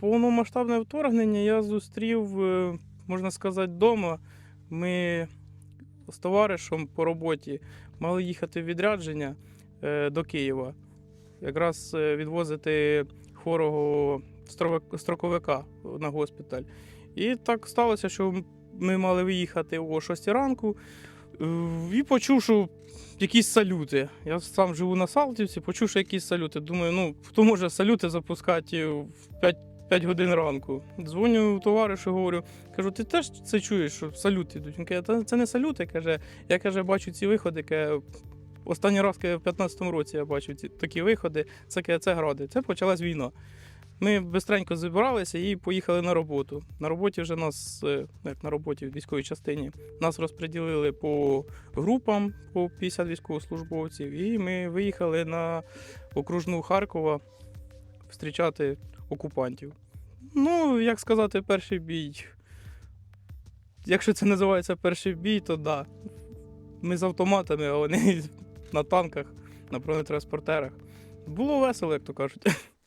Повномасштабне вторгнення я зустрів, е, можна сказати, вдома. Ми з товаришем по роботі мали їхати в відрядження е, до Києва. Якраз е, відвозити хворого строковика на госпіталь. І так сталося, що ми мали виїхати о 6 ранку і почув, що якісь салюти. Я сам живу на Салтівці, почув, що якісь салюти. Думаю, ну хто може салюти запускати в 5, 5 годин ранку. Дзвоню товаришу, говорю, кажу, ти теж це чуєш, що салюти йдуть? Він каже, «Та це не салюти. каже. Я каже, бачу ці виходи. Каже, Останній раз каже, в 15-му році я бачив ці такі виходи. Це каже, це гради. Це почалась війна. Ми бистренько зібралися і поїхали на роботу. На роботі вже нас, е, як на роботі в військовій частині, нас розподілили по групам по 50 військовослужбовців, і ми виїхали на окружну Харкова зустрічати окупантів. Ну, як сказати, перший бій. Якщо це називається перший бій, то да. Ми з автоматами, а вони на танках, на бронетранспортерах. Було весело, як то кажуть.